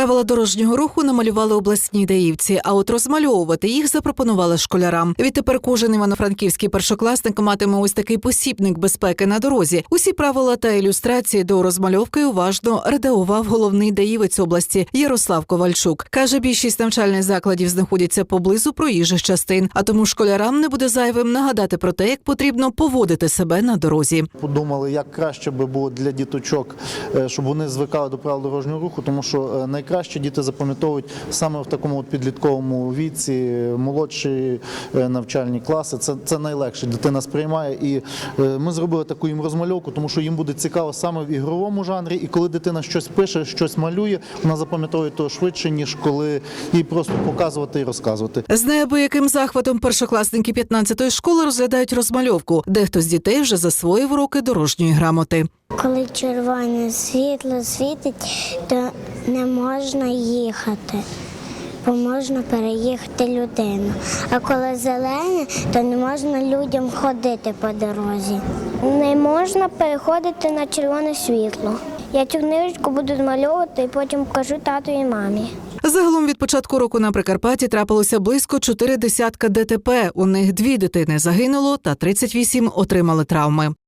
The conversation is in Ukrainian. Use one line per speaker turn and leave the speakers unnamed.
Правила дорожнього руху намалювали обласні даївці, а от розмальовувати їх запропонували школярам. Відтепер кожен івано-франківський першокласник матиме ось такий посібник безпеки на дорозі. Усі правила та ілюстрації до розмальовки уважно редагував головний даївець області Ярослав Ковальчук. каже, більшість навчальних закладів знаходяться поблизу проїжджих частин, а тому школярам не буде зайвим нагадати про те, як потрібно поводити себе на дорозі.
Подумали, як краще би було для діточок, е, щоб вони звикали до правил дорожнього руху, тому що е, найкраще діти запам'ятовують саме в такому от підлітковому віці, молодші е, навчальні класи. Це, це найлегше. Дитина сприймає. І е, ми зробили таку їм розмальовку, тому що їм буде цікаво саме в ігровому жанрі. І коли дитина щось пише, щось малює, вона запам'ятовує то швидше, ніж коли їй просто показувати і розказувати.
З неабияким захватом першокласники 15-ї школи розглядають розмальовку. Дехто з дітей вже засвоїв уроки дорожньої грамоти.
Коли червоне світло світить, то не можна їхати, бо можна переїхати людину. А коли зелене, то не можна людям ходити по дорозі. Не можна переходити на червоне світло. Я цю книжечку буду змальовувати і потім покажу тату і мамі.
Загалом від початку року на Прикарпатті трапилося близько чотири десятка ДТП. У них дві дитини загинуло та 38 отримали травми.